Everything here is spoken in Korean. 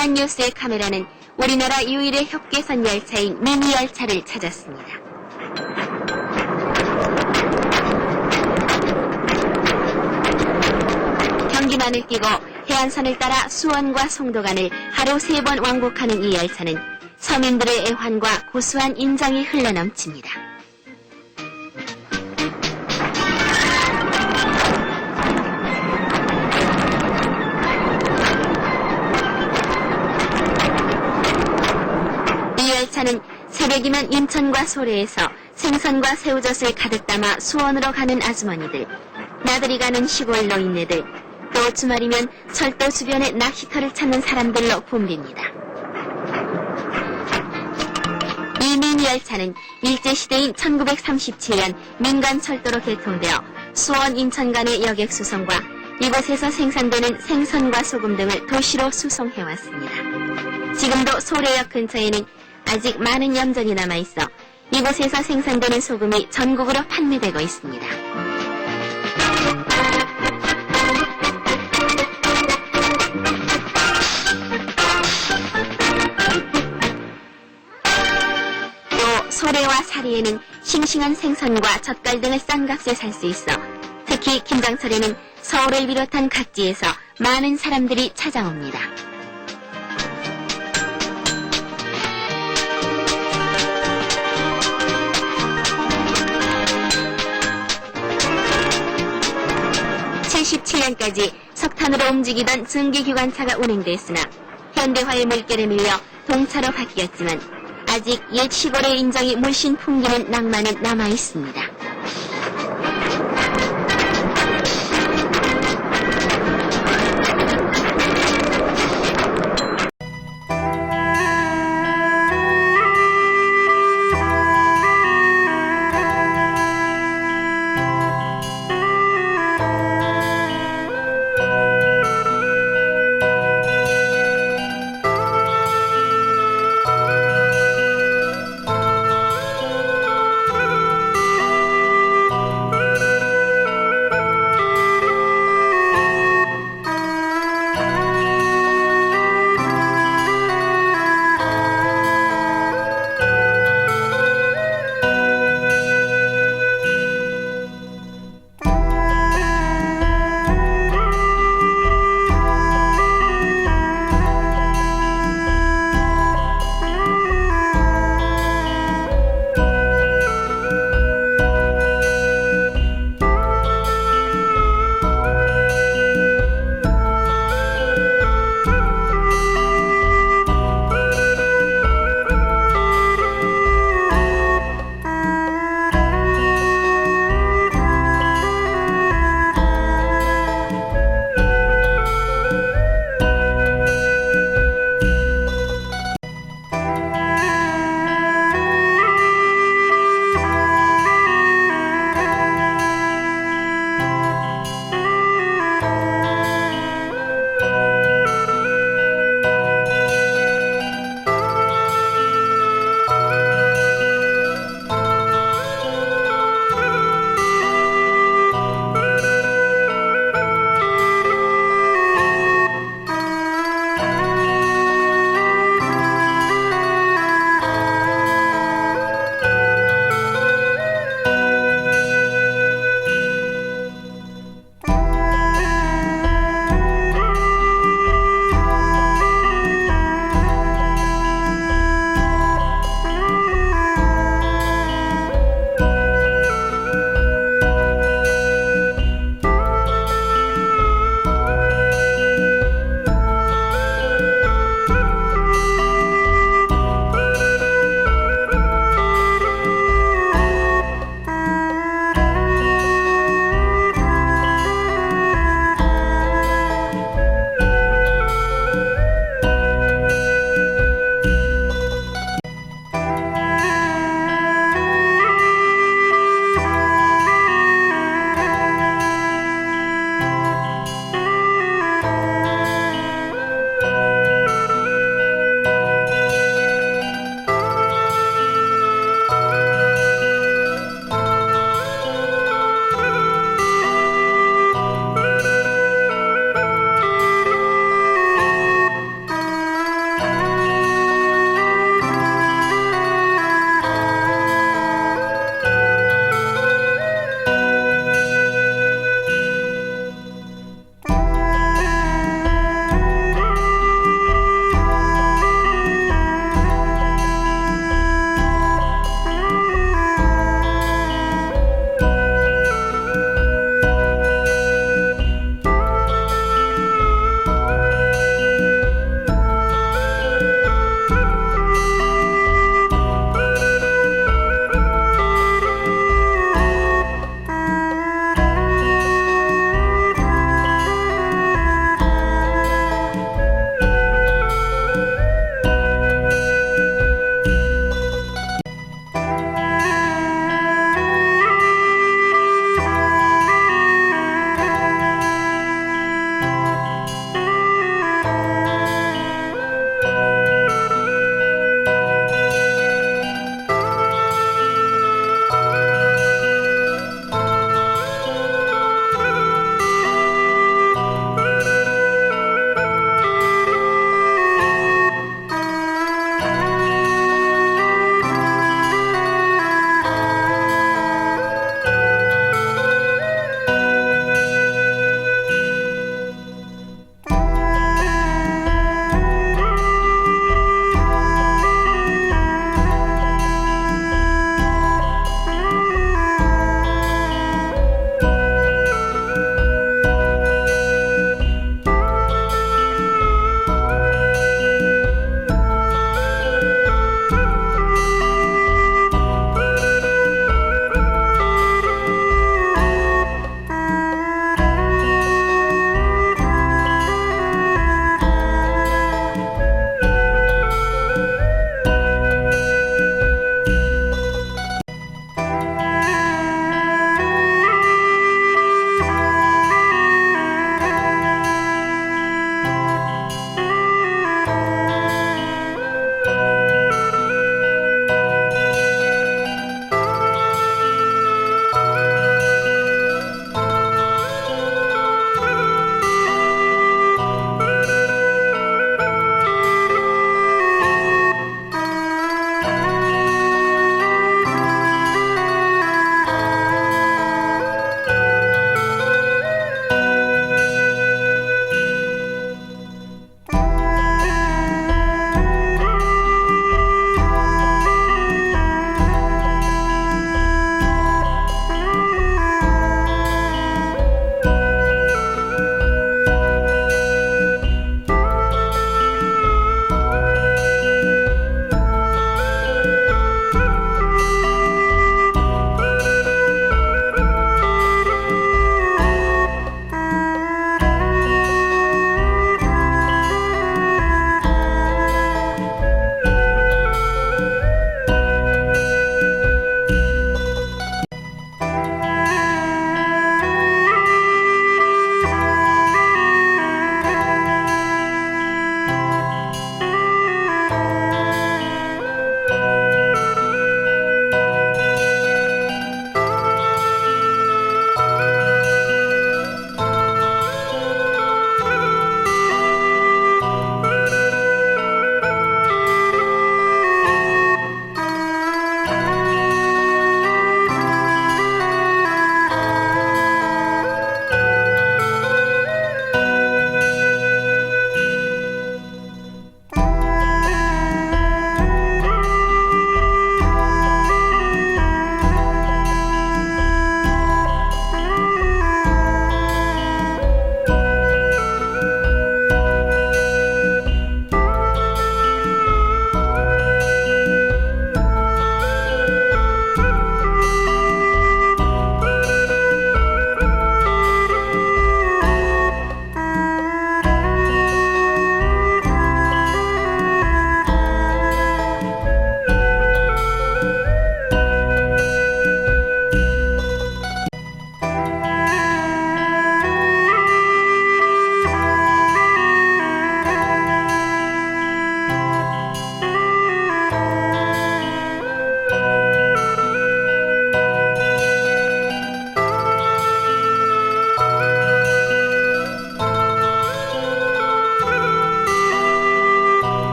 대한뉴스의 카메라는 우리나라 유일의 협계선 열차인 미니 열차를 찾았습니다. 경기만을 끼고 해안선을 따라 수원과 송도 간을 하루 세 번 왕복하는 이 열차는 서민들의 애환과 고수한 인정이 흘러넘칩니다. 이 열차는 새벽이면 인천과 소래에서 생선과 새우젓을 가득 담아 수원으로 가는 아주머니들, 나들이 가는 시골 노인네들, 또 주말이면 철도 주변에 낚시터를 찾는 사람들로 붐빕니다. 이 미니 열차는 일제시대인 1937년 민간철도로 개통되어 수원 인천 간의 여객 수송과 이곳에서 생산되는 생선과 소금 등을 도시로 수송해왔습니다. 지금도 소래역 근처에는 아직 많은 염전이 남아있어 이곳에서 생산되는 소금이 전국으로 판매되고 있습니다. 또 소래와 사리에는 싱싱한 생선과 젓갈 등을 싼 값에 살 수 있어 특히 김장철에는 서울을 비롯한 각지에서 많은 사람들이 찾아옵니다. (77년까지) 석탄으로 움직이던 증기기관차가 운행됐으나 현대화의 물결에 밀려 동차로 바뀌었지만 아직 옛 시골의 인정이 물씬 풍기는 낭만은 남아 있습니다.